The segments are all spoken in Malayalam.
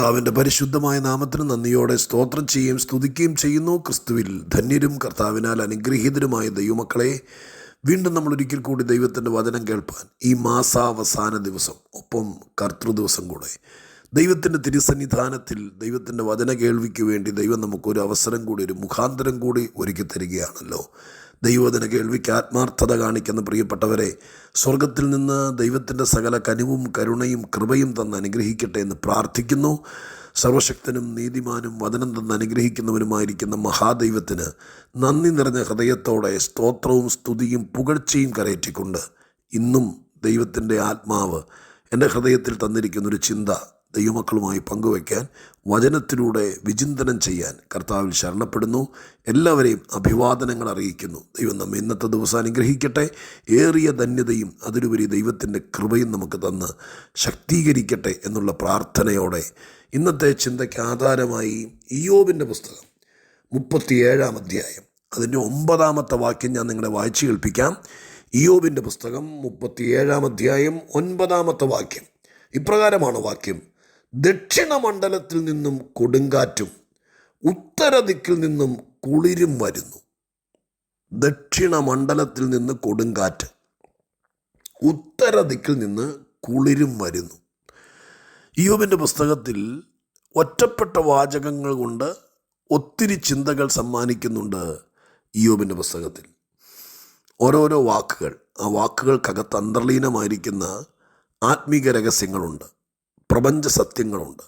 കർത്താവിന്റെ പരിശുദ്ധമായ നാമത്തിന് നന്ദിയോടെ സ്തോത്രം ചെയ്യുകയും സ്തുതിക്കുകയും ചെയ്യുന്നു. ക്രിസ്തുവിൽ ധന്യരും കർത്താവിനാൽ അനുഗ്രഹീതരുമായ ദൈവമക്കളെ വീണ്ടും നമ്മൾ ഒരിക്കൽ കൂടി ദൈവത്തിന്റെ വചനം കേൾപ്പാൻ ഈ മാസാവസാന ദിവസം ഒപ്പം കർത്തൃദിവസം കൂടെ. ദൈവത്തിന്റെ തിരുസന്നിധാനത്തിൽ ദൈവത്തിന്റെ വചന കേൾവിക്ക് വേണ്ടി ദൈവം നമുക്കൊരു അവസരം കൂടി ഒരു മുഖാന്തരം കൂടി ഒരുക്കി തരികയാണല്ലോ. ദൈവവചന കേൾവിക്ക് ആത്മാർത്ഥത കാണിക്കുന്ന പ്രിയപ്പെട്ടവരെ സ്വർഗത്തിൽ നിന്ന് ദൈവത്തിന്റെ സകല കനിവും കരുണയും കൃപയും തന്ന് അനുഗ്രഹിക്കട്ടെ എന്ന് പ്രാർത്ഥിക്കുന്നു. സർവശക്തനും നീതിമാനും വചനം തന്ന് അനുഗ്രഹിക്കുന്നവനുമായിരിക്കുന്ന മഹാദൈവത്തിന് നന്ദി നിറഞ്ഞ ഹൃദയത്തോടെ സ്തോത്രവും സ്തുതിയും പുകഴ്ചയും കരയറ്റിക്കൊണ്ട് ഇന്നും ദൈവത്തിന്റെ ആത്മാവ് എന്റെ ഹൃദയത്തിൽ തന്നിരിക്കുന്നൊരു ചിന്ത ദൈവമക്കളുമായി പങ്കുവയ്ക്കാൻ വചനത്തിലൂടെ വിചിന്തനം ചെയ്യാൻ കർത്താവിൽ ശരണപ്പെടുന്നു. എല്ലാവരെയും അഭിവാദനങ്ങൾ അറിയിക്കുന്നു. ദൈവം നമ്മെ ഇന്നത്തെ ദിവസം അനുഗ്രഹിക്കട്ടെ. ഏറിയ ധന്യതയും അതിലുപരി ദൈവത്തിന്റെ കൃപയും നമുക്ക് തന്ന് ശക്തീകരിക്കട്ടെ എന്നുള്ള പ്രാർത്ഥനയോടെ ഇന്നത്തെ ചിന്തയ്ക്ക് ആധാരമായി ഇയോബിന്റെ പുസ്തകം മുപ്പത്തിയേഴാം അധ്യായം. അതിന്റെ ഒമ്പതാമത്തെ വാക്യം ഞാൻ നിങ്ങളെ വായിച്ചു കേൾപ്പിക്കാം. ഇയോബിന്റെ പുസ്തകം മുപ്പത്തിയേഴാം അധ്യായം ഒൻപതാമത്തെ വാക്യം. ഇപ്രകാരമാണ് വാക്യം. ദക്ഷിണമണ്ഡലത്തിൽ നിന്നും കൊടുങ്കാറ്റും ഉത്തരദിക്കിൽ നിന്നും കുളിരും വരുന്നു. ദക്ഷിണമണ്ഡലത്തിൽ നിന്ന് കൊടുങ്കാറ്റ് ഉത്തരദിക്കിൽ നിന്ന് കുളിരും വരുന്നു. യോബിന്റെ പുസ്തകത്തിൽ ഒറ്റപ്പെട്ട വാചകങ്ങൾ കൊണ്ട് ഒത്തിരി ചിന്തകൾ സമ്മാനിക്കുന്നുണ്ട് യോബിന്റെ പുസ്തകത്തിൽ. ഓരോരോ വാക്കുകൾ ആ വാക്കുകൾക്കകത്ത് അന്തർലീനമായിരിക്കുന്ന ആത്മീക രഹസ്യങ്ങളുണ്ട്. പ്രപഞ്ച സത്യങ്ങളുണ്ട്.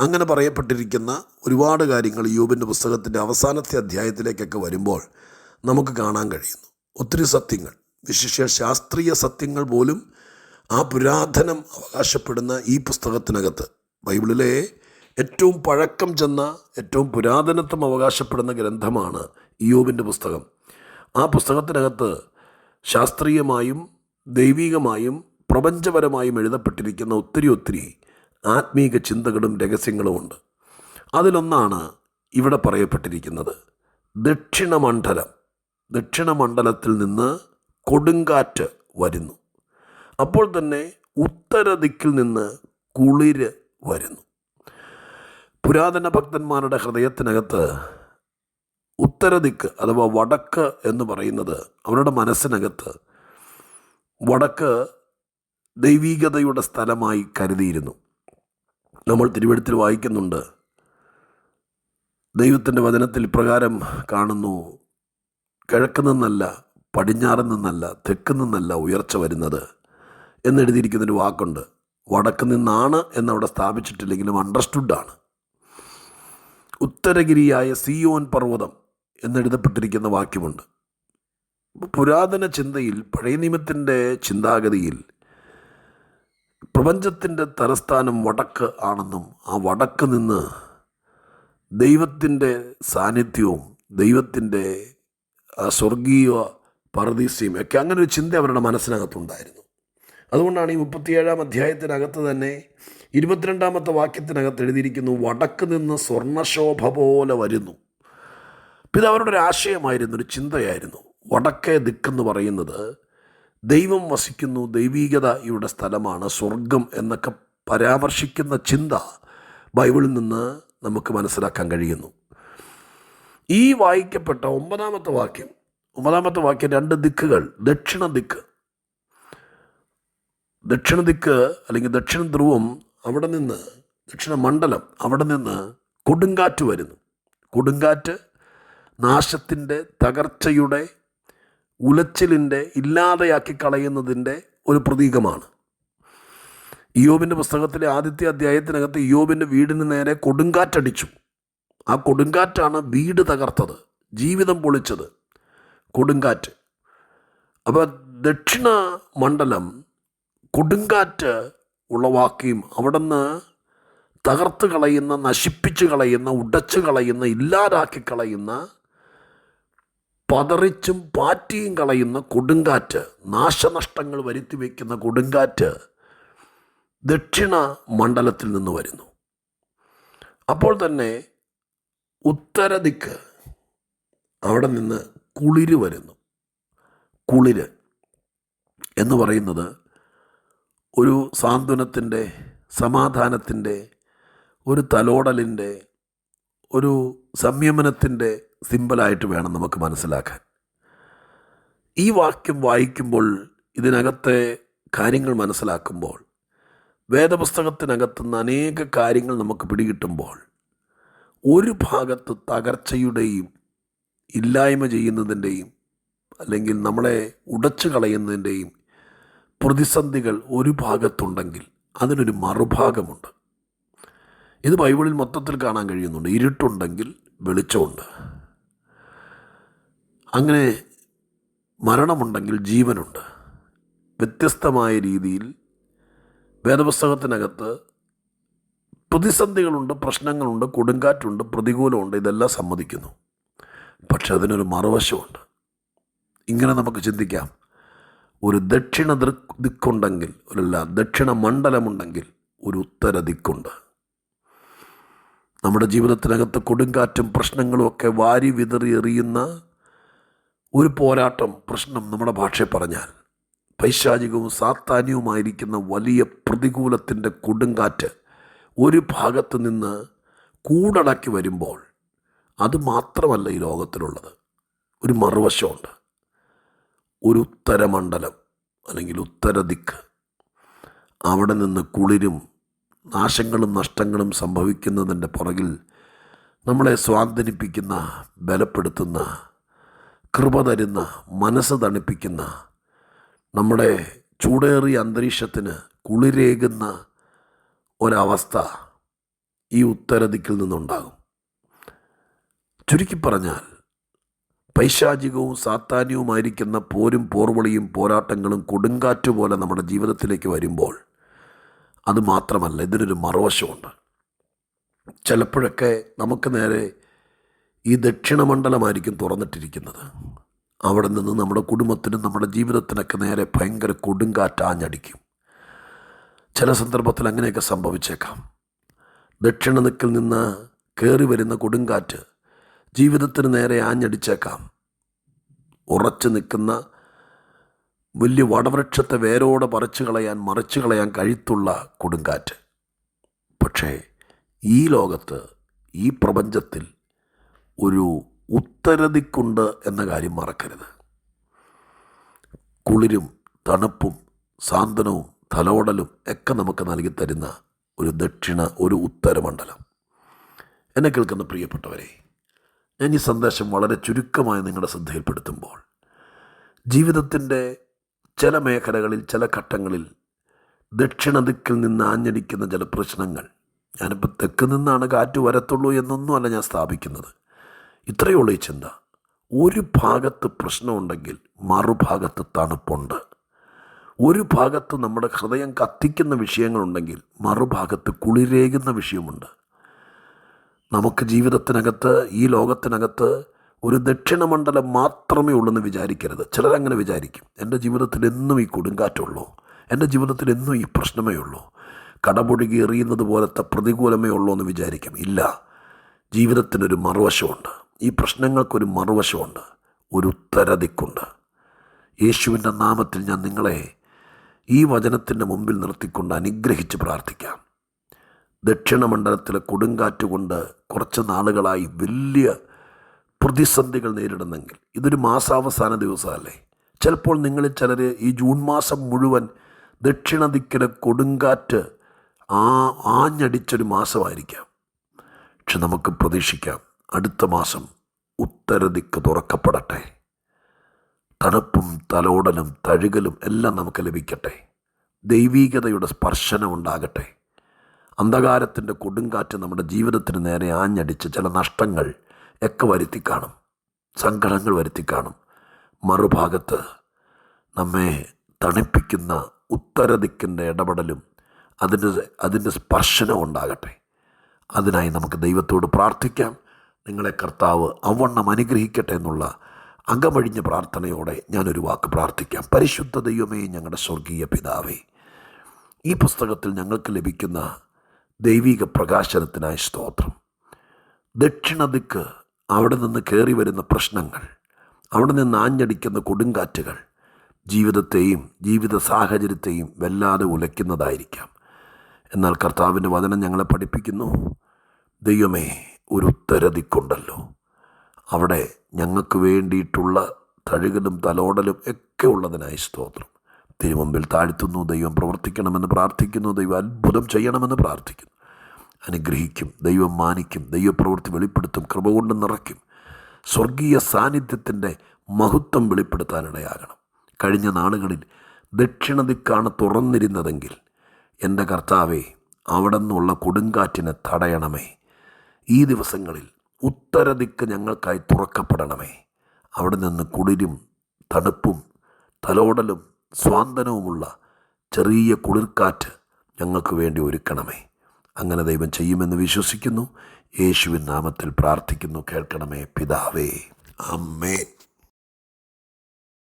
അങ്ങനെ പറയപ്പെട്ടിരിക്കുന്ന ഒരുപാട് കാര്യങ്ങൾ യൂബിന്റെ പുസ്തകത്തിന്റെ അവസാനത്തെ അധ്യായത്തിലേക്കൊക്കെ വരുമ്പോൾ നമുക്ക് കാണാൻ കഴിയുന്നു. ഒത്തിരി സത്യങ്ങൾ വിശിഷ്യ ശാസ്ത്രീയ സത്യങ്ങൾ പോലും ആ പുരാതനം അവകാശപ്പെടുന്ന ഈ പുസ്തകത്തിനകത്ത്. ബൈബിളിലെ ഏറ്റവും പഴക്കം ചെന്ന ഏറ്റവും പുരാതനത്വം അവകാശപ്പെടുന്ന ഗ്രന്ഥമാണ് ഇയോബിന്റെ പുസ്തകം. ആ പുസ്തകത്തിനകത്ത് ശാസ്ത്രീയമായും ദൈവികമായും പ്രപഞ്ചപരമായും എഴുതപ്പെട്ടിരിക്കുന്ന ഒത്തിരി ഒത്തിരി ആത്മീക ചിന്തകളും രഹസ്യങ്ങളുമുണ്ട് അതിലൊന്നാണ് ഇവിടെ പറയപ്പെട്ടിരിക്കുന്നത്. ദക്ഷിണമണ്ഡലം. ദക്ഷിണമണ്ഡലത്തിൽ നിന്ന് കൊടുങ്കാറ്റ് വരുന്നു. അപ്പോൾ തന്നെ ഉത്തരദിക്കിൽ നിന്ന് കുളിര് വരുന്നു. പുരാതന ഭക്തന്മാരുടെ ഹൃദയത്തിനകത്ത് ഉത്തരദിക്ക് അഥവാ വടക്ക് എന്ന് പറയുന്നത് അവരുടെ മനസ്സിനകത്ത് വടക്ക് ദൈവീകതയുടെ സ്ഥലമായി കരുതിയിരുന്നു. നമ്മൾ തിരുവഴുത്തിൽ വായിക്കുന്നുണ്ട്. ദൈവത്തിന്റെ വചനത്തിൽ ഇപ്രകാരം കാണുന്നു കിഴക്ക് നിന്നല്ല പടിഞ്ഞാറ് നിന്നല്ല തെക്ക് നിന്നല്ല ഉയർച്ച വരുന്നത് എന്നെഴുതിയിരിക്കുന്നൊരു വാക്കുണ്ട്. വടക്ക് നിന്നാണ് എന്നവിടെ സ്ഥാപിച്ചിട്ടില്ലെങ്കിലും അണ്ടർസ്റ്റുഡാണ് ഉത്തരഗിരിയായ സിയോൻ പർവതം എന്നെഴുതപ്പെട്ടിരിക്കുന്ന വാക്യമുണ്ട്. പുരാതന ചിന്തയിൽ പഴയ നിയമത്തിന്റെ ചിന്താഗതിയിൽ പ്രപഞ്ചത്തിന്റെ തലസ്ഥാനം വടക്ക് ആണെന്നും ആ വടക്ക് നിന്ന് ദൈവത്തിന്റെ സാന്നിധ്യവും ദൈവത്തിന്റെ സ്വർഗീയ പർദീസ്യം ഒക്കെ അങ്ങനെ ഒരു ചിന്ത അവരുടെ മനസ്സിനകത്തുണ്ടായിരുന്നു. അതുകൊണ്ടാണ് ഈ മുപ്പത്തിയേഴാം അധ്യായത്തിനകത്ത് തന്നെ ഇരുപത്തിരണ്ടാമത്തെ വാക്യത്തിനകത്ത് എഴുതിയിരിക്കുന്നു വടക്ക് നിന്ന് സ്വർണശോഭ പോലെ വരുന്നു. ഇത് അവരുടെ ഒരു ആശയമായിരുന്നു ഒരു ചിന്തയായിരുന്നു. വടക്കേ ദിക്കെന്ന് പറയുന്നത് ദൈവം വസിക്കുന്നു ദൈവീകത ഇവിടെ സ്ഥലമാണ് സ്വർഗം എന്നൊക്കെ പരാമർശിക്കുന്ന ചിന്ത ബൈബിളിൽ നിന്ന് നമുക്ക് മനസ്സിലാക്കാൻ കഴിയുന്നു. ഈ വായിക്കപ്പെട്ട ഒമ്പതാമത്തെ വാക്യം ഒമ്പതാമത്തെ വാക്യം രണ്ട് ദിക്കുകൾ ദക്ഷിണ ദിക്ക്. ദക്ഷിണ ദിക്ക് അല്ലെങ്കിൽ ദക്ഷിണ ധ്രുവം അവിടെ നിന്ന് ദക്ഷിണ മണ്ഡലം അവിടെ നിന്ന് കൊടുങ്കാറ്റ് വരുന്നു. കൊടുങ്കാറ്റ് നാശത്തിന്റെ തകർച്ചയുടെ ഉലച്ചിലിന്റെ ഇല്ലാതെയാക്കി കളയുന്നതിന്റെ ഒരു പ്രതീകമാണ്. ഇയോബിന്റെ പുസ്തകത്തിലെ ആദ്യത്തെ അധ്യായത്തിനകത്ത് ഇയോബിന്റെ വീടിന് നേരെ കൊടുങ്കാറ്റടിച്ചു. ആ കൊടുങ്കാറ്റാണ് വീട് തകർത്തത് ജീവിതം പൊളിച്ചത്. കൊടുങ്കാറ്റ്. അപ്പോൾ ദക്ഷിണ മണ്ഡലം കൊടുങ്കാറ്റ് ഉളവാക്കുകയും അവിടുന്ന് തകർത്ത് കളയുന്ന നശിപ്പിച്ച് കളയുന്ന ഉടച്ചു കളയുന്ന ഇല്ലാതാക്കി കളയുന്ന പതറിച്ചും പാറ്റിയും കളയുന്ന കൊടുങ്കാറ്റ് നാശനഷ്ടങ്ങൾ വരുത്തി വയ്ക്കുന്ന കൊടുങ്കാറ്റ് ദക്ഷിണ മണ്ഡലത്തിൽ നിന്ന് വരുന്നു. അപ്പോൾ തന്നെ ഉത്തരദിക്ക് അവിടെ നിന്ന് കുളിര് വരുന്നു. കുളിര് എന്ന് പറയുന്നത് ഒരു സാന്ത്വനത്തിന്റെ സമാധാനത്തിന്റെ ഒരു തലോടലിന്റെ ഒരു സംയമനത്തിന്റെ സിമ്പലായിട്ട് വേണം നമുക്ക് മനസ്സിലാക്കാൻ. ഈ വാക്യം വായിക്കുമ്പോൾ ഇതിനകത്തെ കാര്യങ്ങൾ മനസ്സിലാക്കുമ്പോൾ വേദപുസ്തകത്തിനകത്തുനിന്ന് അനേക കാര്യങ്ങൾ നമുക്ക് പിടികിട്ടുമ്പോൾ ഒരു ഭാഗത്ത് തകർച്ചയുടെയും ഇല്ലായ്മ ചെയ്യുന്നതിന്റെയും അല്ലെങ്കിൽ നമ്മളെ ഉടച്ചു കളയുന്നതിന്റെയും പ്രതിസന്ധികൾ ഒരു ഭാഗത്തുണ്ടെങ്കിൽ അതിനൊരു മറുഭാഗമുണ്ട്. ഇത് ബൈബിളിൽ മൊത്തത്തിൽ കാണാൻ കഴിയുന്നുണ്ട്. ഇരുട്ടുണ്ടെങ്കിൽ വെളിച്ചമുണ്ട്. അങ്ങനെ മരണമുണ്ടെങ്കിൽ ജീവനുണ്ട്. വ്യത്യസ്തമായ രീതിയിൽ വേദപുസ്തകത്തിനകത്ത് പ്രതിസന്ധികളുണ്ട് പ്രശ്നങ്ങളുണ്ട് കൊടുങ്കാറ്റുണ്ട് പ്രതികൂലമുണ്ട് ഇതെല്ലാം സമ്മതിക്കുന്നു. പക്ഷെ അതിനൊരു മറുവശമുണ്ട്. ഇങ്ങനെ നമുക്ക് ചിന്തിക്കാം. ഒരു ദക്ഷിണ ദൃക് ദിക്കുണ്ടെങ്കിൽ ഒരല്ല ദക്ഷിണ മണ്ഡലമുണ്ടെങ്കിൽ ഒരു ഉത്തര ദിക്കുണ്ട്. നമ്മുടെ ജീവിതത്തിനകത്ത് കൊടുങ്കാറ്റും പ്രശ്നങ്ങളും ഒക്കെ വാരി വിതറി എറിയുന്ന ഒരു പോരാട്ടം പ്രശ്നം നമ്മുടെ ഭാഷയിൽ പറഞ്ഞാൽ. പൈശാചികവും സാത്താന്യവുമായിരിക്കുന്ന വലിയ പ്രതികൂലത്തിന്റെ കൊടുങ്കാറ്റ് ഒരു ഭാഗത്ത് നിന്ന് കൂടടക്കി വരുമ്പോൾ അത് മാത്രമല്ല ഈ ലോകത്തിലുള്ളത്. ഒരു മറുവശമുണ്ട്. ഒരു ഉത്തരമണ്ഡലം അല്ലെങ്കിൽ ഉത്തരദിക്ക് അവിടെ നിന്ന് കുളിരും നാശങ്ങളും നഷ്ടങ്ങളും സംഭവിക്കുന്നതിന്റെ പുറകിൽ നമ്മളെ സ്വാന്തനിപ്പിക്കുന്ന ബലപ്പെടുത്തുന്ന കൃപ തരുന്ന മനസ്സ് തണുപ്പിക്കുന്ന നമ്മുടെ ചൂടേറിയ അന്തരീക്ഷത്തിന് കുളിരേകുന്ന ഒരവസ്ഥ ഈ ഉത്തരദിക്കിൽ നിന്നുണ്ടാകും. ചുരുക്കി പറഞ്ഞാൽ പൈശാചികവും സാത്താന്യവുമായിരിക്കുന്ന പോരും പോർവളിയും പോരാട്ടങ്ങളും കൊടുങ്കാറ്റ് പോലെ നമ്മുടെ ജീവിതത്തിലേക്ക് വരുമ്പോൾ അത് മാത്രമല്ല ഇതിനൊരു മറുവശമുണ്ട്. ചിലപ്പോഴൊക്കെ നമുക്ക് നേരെ ഈ ദക്ഷിണമണ്ഡലമായിരിക്കും തുറന്നിട്ടിരിക്കുന്നത്. അവിടെ നിന്ന് നമ്മുടെ കുടുംബത്തിനും നമ്മുടെ ജീവിതത്തിനൊക്കെ നേരെ ഭയങ്കര കൊടുങ്കാറ്റ് ആഞ്ഞടിക്കും ചില സന്ദർഭത്തിൽ അങ്ങനെയൊക്കെ സംഭവിച്ചേക്കാം. ദക്ഷിണ നിക്കിൽ നിന്ന് കയറി വരുന്ന കൊടുങ്കാറ്റ് ജീവിതത്തിന് നേരെ ആഞ്ഞടിച്ചേക്കാം. ഉറച്ചു നിൽക്കുന്ന വലിയ വടവൃക്ഷത്തെ വേരോടെ പറിച്ചു കളയാൻ മറിച്ചു കളയാൻ കഴുത്തുള്ള കൊടുങ്കാറ്റ്. പക്ഷേ ഈ ലോകത്ത് ഈ പ്രപഞ്ചത്തിൽ ഒരു ഉത്തരദിക്കുണ്ട് എന്ന കാര്യം മറക്കരുത്. കുളിരും തണുപ്പും സാന്ത്വനവും തലോടലും ഒക്കെ നമുക്ക് നൽകി തരുന്ന ഒരു ദക്ഷിണ ഒരു ഉത്തരമണ്ഡലം. എന്നെ കേൾക്കുന്ന പ്രിയപ്പെട്ടവരെ ഞാൻ ഈ സന്ദേശം വളരെ ചുരുക്കമായി നിങ്ങളുടെ ശ്രദ്ധയിൽപ്പെടുത്തുമ്പോൾ ജീവിതത്തിന്റെ ചില മേഖലകളിൽ ചില ഘട്ടങ്ങളിൽ ദക്ഷിണ ദിക്കിൽ നിന്ന് ആഞ്ഞടിക്കുന്ന ചില പ്രശ്നങ്ങൾ ഞാനിപ്പോൾ തെക്ക് നിന്നാണ് കാറ്റ് വരത്തുള്ളൂ എന്നൊന്നുമല്ല ഞാൻ സ്ഥാപിക്കുന്നത്. ഇത്രയേ ഉള്ളൂ ഈ ചിന്ത. ഒരു ഭാഗത്ത് പ്രശ്നമുണ്ടെങ്കിൽ മറുഭാഗത്ത് തണുപ്പുണ്ട്. ഒരു ഭാഗത്ത് നമ്മുടെ ഹൃദയം കത്തിക്കുന്ന വിഷയങ്ങളുണ്ടെങ്കിൽ മറുഭാഗത്ത് കുളിരേകുന്ന വിഷയമുണ്ട്. നമുക്ക് ജീവിതത്തിനകത്ത് ഈ ലോകത്തിനകത്ത് ഒരു ദക്ഷിണമണ്ഡലം മാത്രമേ ഉള്ളെന്ന് വിചാരിക്കരുത്. ചിലരങ്ങനെ വിചാരിക്കും. എന്റെ ജീവിതത്തിൽ എന്നും ഈ കൊടുങ്കാറ്റുള്ളൂ. എന്റെ ജീവിതത്തിൽ എന്നും ഈ പ്രശ്നമേ ഉള്ളൂ. കടപുഴുകി എറിയുന്നത് പോലത്തെ പ്രതികൂലമേ ഉള്ളൂ എന്ന് വിചാരിക്കും. ഇല്ല. ജീവിതത്തിനൊരു മറുവശമുണ്ട്. ഈ പ്രശ്നങ്ങൾക്കൊരു മറുവശമുണ്ട് ഒരു ഉത്തരദിക്കുണ്ട്. യേശുവിന്റെ നാമത്തിൽ ഞാൻ നിങ്ങളെ ഈ വചനത്തിന്റെ മുമ്പിൽ നിർത്തിക്കൊണ്ട് അനുഗ്രഹിച്ച് പ്രാർത്ഥിക്കാം. ദക്ഷിണമണ്ഡലത്തിലെ കൊടുങ്കാറ്റ് കൊണ്ട് കുറച്ച് നാളുകളായി വലിയ പ്രതിസന്ധികൾ നേരിടുന്നെങ്കിൽ ഇതൊരു മാസാവസാന ദിവസമല്ലേ? ചിലപ്പോൾ നിങ്ങളിൽ ചിലർ ഈ ജൂൺ മാസം മുഴുവൻ ദക്ഷിണ ദിക്കിലെ കൊടുങ്കാറ്റ് ആ ആഞ്ഞടിച്ചൊരു മാസമായിരിക്കാം. പക്ഷെ നമുക്ക് പ്രതീക്ഷിക്കാം അടുത്ത മാസം ഉത്തരദിക്ക് തുറക്കപ്പെടട്ടെ. തണുപ്പും തലോടലും തഴുകലും എല്ലാം നമുക്ക് ലഭിക്കട്ടെ. ദൈവീകതയുടെ സ്പർശനം ഉണ്ടാകട്ടെ. അന്ധകാരത്തിന്റെ കൊടുങ്കാറ്റ് നമ്മുടെ ജീവിതത്തിന് നേരെ ആഞ്ഞടിച്ച് ചില നഷ്ടങ്ങൾ ഒക്കെ വരുത്തി കാണും. സങ്കടങ്ങൾ വരുത്തി കാണും. മറുഭാഗത്ത് നമ്മെ തണുപ്പിക്കുന്ന ഉത്തരദിക്കിന്റെ ഇടപെടലും അതിന്റെ അതിന്റെ സ്പർശനം ഉണ്ടാകട്ടെ. അതിനായി നമുക്ക് ദൈവത്തോട് പ്രാർത്ഥിക്കാം. നിങ്ങളെ കർത്താവ് അവണ്ണം അനുഗ്രഹിക്കട്ടെ എന്നുള്ള അകമഴിഞ്ഞ പ്രാർത്ഥനയോടെ ഞാനൊരു വാക്ക് പ്രാർത്ഥിക്കാം. പരിശുദ്ധ ദൈവമേ ഞങ്ങളുടെ സ്വർഗീയ പിതാവേ ഈ പുസ്തകത്തിൽ ഞങ്ങൾക്ക് ലഭിക്കുന്ന ദൈവിക പ്രകാശനത്തിനായി സ്തോത്രം. ദക്ഷിണ ദിക്ക് അവിടെ നിന്ന് കയറി വരുന്ന പ്രശ്നങ്ങൾ അവിടെ നിന്ന് ആഞ്ഞടിക്കുന്ന കൊടുങ്കാറ്റുകൾ ജീവിതത്തെയും ജീവിത സാഹചര്യത്തെയും വല്ലാതെ ഉലയ്ക്കുന്നതായിരിക്കാം. എന്നാൽ കർത്താവിന്റെ വചനം ഞങ്ങളെ പഠിപ്പിക്കുന്നു. ദൈവമേ ഒരു ഉത്തരതിക്കുണ്ടല്ലോ അവിടെ ഞങ്ങൾക്ക് വേണ്ടിയിട്ടുള്ള തഴുകലും തലോടലും ഒക്കെ ഉള്ളതിനായി സ്തോത്രം. തിരുമുമ്പിൽ താഴ്ത്തുന്നു ദൈവം പ്രവർത്തിക്കണമെന്ന് പ്രാർത്ഥിക്കുന്നു ദൈവം അത്ഭുതം ചെയ്യണമെന്ന് പ്രാർത്ഥിക്കുന്നു. അനുഗ്രഹിക്കും ദൈവം മാനിക്കും ദൈവപ്രവൃത്തി വെളിപ്പെടുത്തും കൃപ കൊണ്ട് നിറയ്ക്കും. സ്വർഗീയ സാന്നിധ്യത്തിന്റെ മഹത്വം വെളിപ്പെടുത്താനിടയാകണം. കഴിഞ്ഞ നാളുകളിൽ ദക്ഷിണദിക്കാണ് തുറന്നിരുന്നതെങ്കിൽ എന്റെ കർത്താവേ അവിടെ നിന്നുള്ള കൊടുങ്കാറ്റിനെ തടയണമേ. ഈ ദിവസങ്ങളിൽ ഉത്തരദിക്ക് ഞങ്ങൾക്കായി തുറക്കപ്പെടണമേ. അവിടെ നിന്ന് കുളിരും തണുപ്പും തലോടലും സ്വാന്തനവുമുള്ള ചെറിയ കുളിർക്കാറ്റ് ഞങ്ങൾക്ക് വേണ്ടി ഒരുക്കണമേ. അങ്ങനെ ദൈവം ചെയ്യുമെന്ന് വിശ്വസിക്കുന്നു. യേശുവിൻ നാമത്തിൽ പ്രാർത്ഥിക്കുന്നു. കേൾക്കണമേ പിതാവേ. അമ്മേൻ